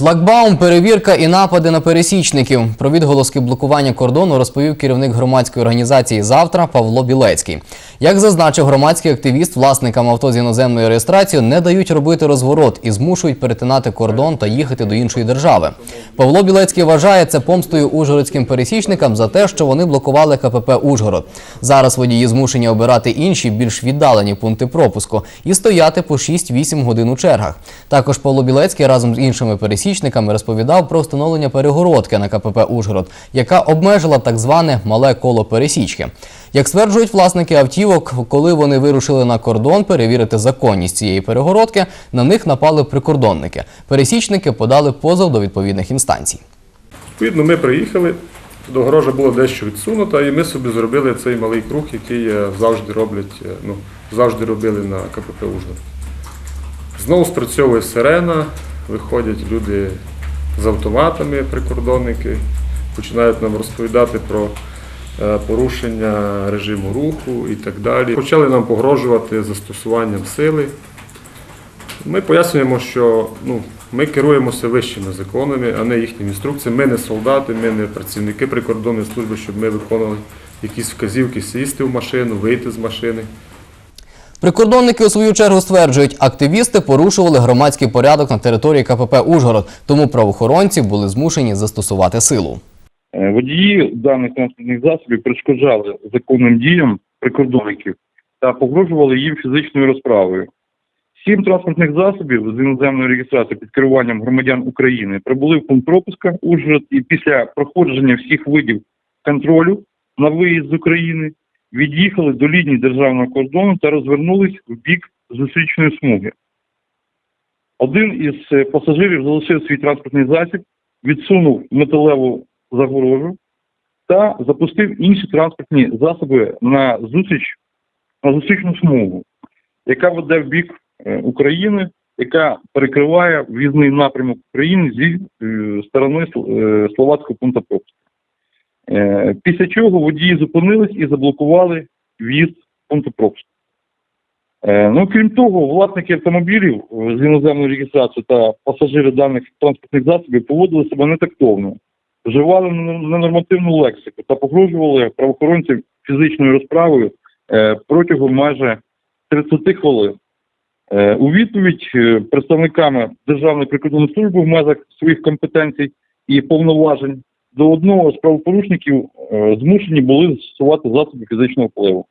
Шлагбаум, перевірка і напади на пересічників. Про відголоски блокування кордону розповів керівник громадської організації «Завтра» Павло Білецький. Як зазначив громадський активіст, власникам авто з іноземною реєстрацією не дають робити розворот і змушують перетинати кордон та їхати до іншої держави. Павло Білецький вважає це помстою ужгородським пересічникам за те, що вони блокували КПП Ужгород. Зараз водії змушені обирати інші, більш віддалені пункти пропуску і стояти по 6-8 годин у чергах. Також Павло Білецький разом з іншими пересічниками розповідав про встановлення перегородки на КПП Ужгород, яка обмежила так зване мале коло пересічки. Як стверджують власники автівок, коли вони вирушили на кордон перевірити законність цієї перегородки, на них напали прикордонники. Пересічники подали позов до відповідних інстанцій. Відповідно, ми приїхали, догорожа була дещо відсунута, і ми собі зробили цей малий круг, який е, завжди роблять, е, ну, завжди робили на КПП Ужгород. Знову спрацьовує сирена, виходять люди з автоматами, прикордонники, починають нам розповідати про е, порушення режиму руху і так далі. Почали нам погрожувати застосуванням сили. Ми пояснюємо, що ну, ми керуємося вищими законами, а не їхніми інструкціями. Ми не солдати, ми не працівники прикордонної служби, щоб ми виконували якісь вказівки сісти в машину, вийти з машини. Прикордонники у свою чергу стверджують, активісти порушували громадський порядок на території КПП Ужгород, тому правоохоронці були змушені застосувати силу. Е, Водії даних транспортних засобів перешкоджали законним діям прикордонників та погрожували їм фізичною розправою. Сім транспортних засобів з іноземною реєстрацією під керуванням громадян України прибули в пункт пропуска Ужгород і після проходження всіх видів контролю на виїзд з України від'їхали до лінії державного кордону та розвернулись в бік зустрічної смуги. Один із е, пасажирів залишив свій транспортний засіб, відсунув металеву загорожу та запустив інші транспортні засоби на зустріч на зустрічну смугу, яка веде в бік е, України, яка перекриває в'їзний напрямок України зі е, сторони словацького пункту пропуску. Е, Після чого водії зупинились і заблокували в'їзд пункту пропуску. Е, Ну, крім того, власники автомобілів е, з іноземною реєстрацією та пасажири даних транспортних засобів поводили себе нетактовно, вживали нен- ненормативну лексику та погрожували правоохоронцям фізичною розправою протягом майже 30 хвилин. У відповідь представниками Державної прикордонної служби в межах своїх компетенцій і повноважень до одного з правопорушників е, змушені були застосувати засоби фізичного впливу.